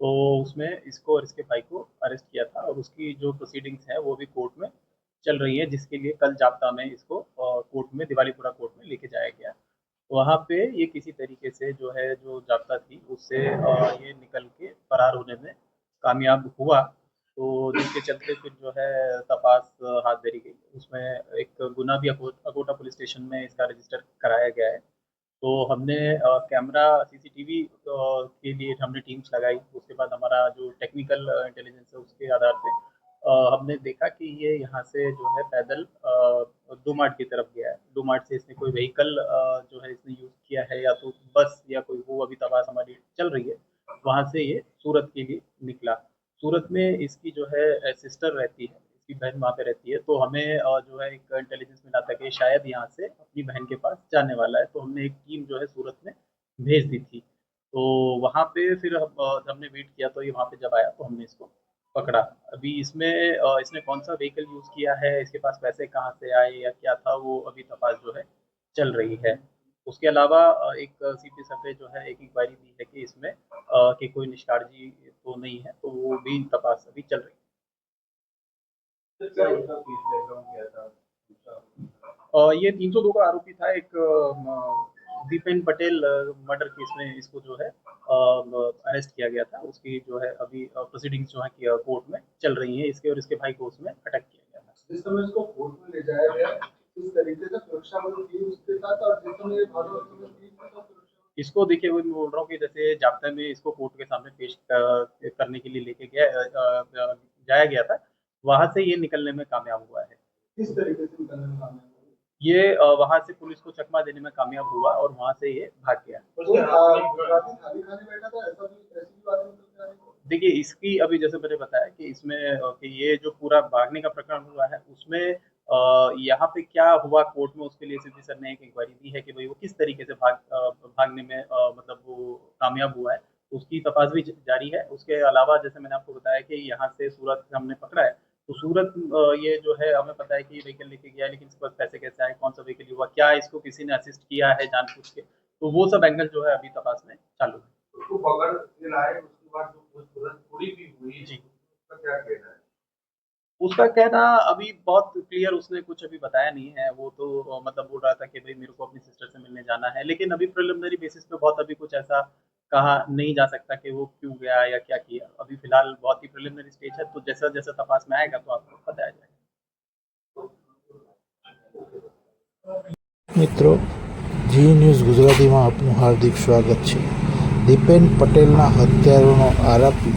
तो उसमें इसको और इसके भाई को अरेस्ट किया था और उसकी जो प्रोसीडिंग्स है वो भी कोर्ट में चल रही है, जिसके लिए कल जाप्ता में इसको कोर्ट में, दिवालीपुरा कोर्ट में लेके जाया गया। वहाँ पे ये किसी तरीके से जो है, जो जाप्ता थी, उससे ये निकल के फरार होने में कामयाब हुआ। तो जिसके चलते फिर जो है, तपास हाथ धरी गई। उसमें एक गुना भी अकोटा पुलिस स्टेशन में इसका रजिस्टर कराया गया है। तो हमने कैमरा सीसीटीवी के लिए हमने टीम्स लगाई। उसके बाद हमारा जो टेक्निकल इंटेलिजेंस है उसके आधार पे हमने देखा कि ये यहाँ से जो है पैदल अ, दो मार्ट की तरफ़ गया है। दो मार्ट से इसने कोई व्हीकल जो है इसने यूज़ किया है या तो बस या कोई वो अभी तपास हमारी चल रही है वहाँ से ये सूरत के लिए निकला। सूरत में इसकी जो है सिस्टर रहती है। इसकी बहन वहाँ पे रहती है तो हमें जो है एक इंटेलिजेंस मिला था कि शायद यहाँ से अपनी बहन के पास जाने वाला है तो हमने एक टीम जो है सूरत में भेज दी थी। तो वहाँ पे फिर हम, हमने वेट किया तो ये वहाँ पे जब आया तो हमने इसको पकड़ा। अभी इसमें इसने कौन सा व्हीकल यूज़ किया है इसके पास पैसे कहाँ से आए या क्या था वो अभी तपास जो है चल रही है। उसके अलावा एक सी पी पे जो है एक इंक्वायरी दी है कि इसमें कि कोई निष्काळजी तो नहीं है तो वो भी तपास अभी चल रही है। ये 302 का आरोपी था एक दीपेन पटेल मर्डर केस में इसको जो है अरेस्ट किया गया था। उसकी जो है अभी प्रोसीडिंग्स जो है कि, कोर्ट में चल रही हैं इसके और इसके भाई को उसमें अटक किया गया था। जिस समय इसको कोर्ट में ले जाया गया किस तरीके से सुरक्षा बल थी उसके साथ और जिस समय इसको देखिए मैं बोल रहा हूँ कि जैसे जाप्ता में इसको कोर्ट के सामने पेश करने के लिए लेके गया जाया गया था। वहाँ से ये निकलने में कामयाब हुआ है। किस तरीके से निकलने में कामयाब ये वहाँ से पुलिस को चकमा देने में कामयाब हुआ और वहाँ से ये भाग गया? देखिए इसकी अभी जैसे मैंने बताया कि इसमें कि ये जो पूरा भागने का प्रकरण हुआ है उसमें यहाँ पे क्या हुआ कोर्ट में उसके लिए सिद्धि सर ने एक इंक्वायरी दी है कि भाई वो किस तरीके से भाग भागने में मतलब वो कामयाब हुआ है। उसकी तपास भी जारी है। उसके अलावा जैसे मैंने आपको बताया कि यहाँ से सूरत हमने पकड़ा है तो सूरत ये जो है हमें पता है कि व्हीकल लेके गया लेकिन इसके पास पैसे कैसे आए कौन सा व्हीकल हुआ क्या इसको किसी ने असिस्ट किया है जानबूझ के? तो वो सब एंगल जो है अभी तपास में चालू है। उसको पकड़ के लाए उसके बाद जो तुरंत पूरी भी हुई जी। उसका क्या कहना है? उसका कहना अभी बहुत क्लियर उसने कुछ अभी बताया नहीं है। वो तो मतलब बोल रहा था कि भाई मेरे को अपनी सिस्टर से मिलने जाना है लेकिन अभी प्रिलिमिनरी बेसिस पे बहुत अभी कुछ ऐसा कहा नहीं जा सकता कि वो क्यों गया या क्या किया अभी फिलहाल बहुत ही प्रिलिमिनरी स्टेज है तो जैसा जैसा तपास में आएगा तो आपको बताया जाएगा મિત્રો જી ન્યૂઝ ગુજરાતીમાં આપનું હાર્દિક સ્વાગત છે દીપેન પટેલના હત્યારોનો આરોપી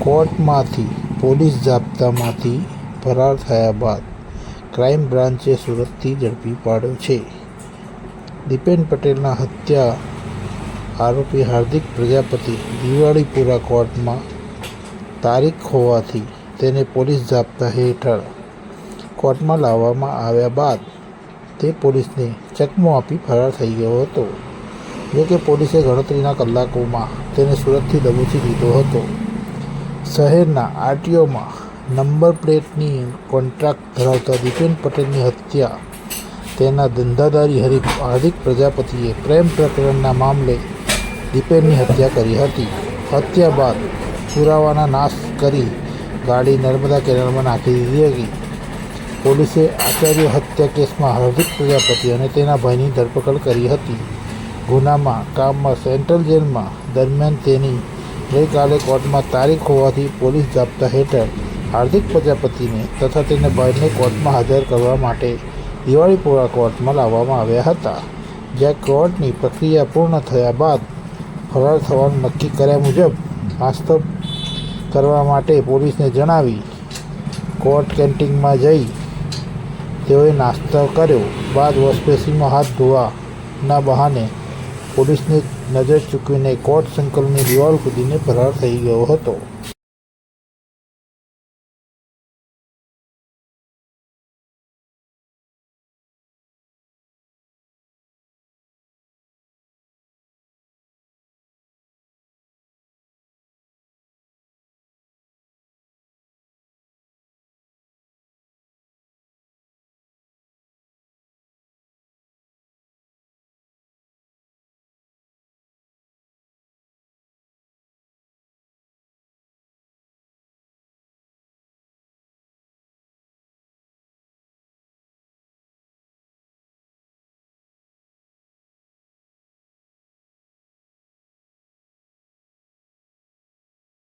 કોર્ટમાંથી પોલીસ જાપ્તામાંથી ફરાર થયા બાદ ક્રાઇમ બ્રાન્ચે સુરતથી ઝડપી પાડ્યો છે દીપેન પટેલના હત્યા આરોપી હાર્દિક પ્રજાપતિ દિવાળીપુરા કોર્ટમાં તારીખ હોવાથી તેને પોલીસ જાપ્તા હેઠળ કોર્ટમાં લાવવામાં આવ્યા બાદ તે પોલીસને ચકમો આપી ફરાર થઈ ગયો હતો. જો કે પોલીસે ગણતરીના કલાકોમાં તેને સુરતથી દબોચી લીધો હતો. શહેરના આરટીઓમાં નંબર પ્લેટની કોન્ટ્રાક્ટ ધરાવતા દીપેન પટેલની હત્યા, તેના ધંધાદારી હરીફ હાર્દિક પ્રજાપતિએ પ્રેમ પ્રકરણના મામલે દીપેનની હત્યા કરી હતી. હત્યા બાદ પુરાવાના નાશ કરી ગાડી નર્મદા કેનાલમાં નાખી દીધી હતી. પોલીસે આચાર્ય હત્યા કેસમાં હાર્દિક પ્રજાપતિ અને તેના ભાઈની ધરપકડ કરી હતી. ગુનામાં કામમાં સેન્ટ્રલ જેલમાં દરમિયાન તેની ગઈકાલે કોર્ટમાં તારીખ હોવાથી પોલીસ જાપ્તા હેઠળ હાર્દિક પ્રજાપતિને તથા તેના ભાઈને કોર્ટમાં હાજર કરવા માટે દિવાળીપુરા કોર્ટમાં લાવવામાં આવ્યા હતા, જ્યાં કોર્ટની પ્રક્રિયા પૂર્ણ થયા બાદ ફરાર થવાનું નક્કી કર્યા મુજબ નાસ્તો કરવા માટે પોલીસને જણાવી કોર્ટ કેન્ટીનમાં જઈ તેઓએ નાસ્તો કર્યો. બાદ વોશબેસિનમાં હાથ ધોવાના બહાને પોલીસની નજર ચૂકવીને કોર્ટ સંકલની દિવાલ કૂદીને ફરાર થઈ ગયો હતો.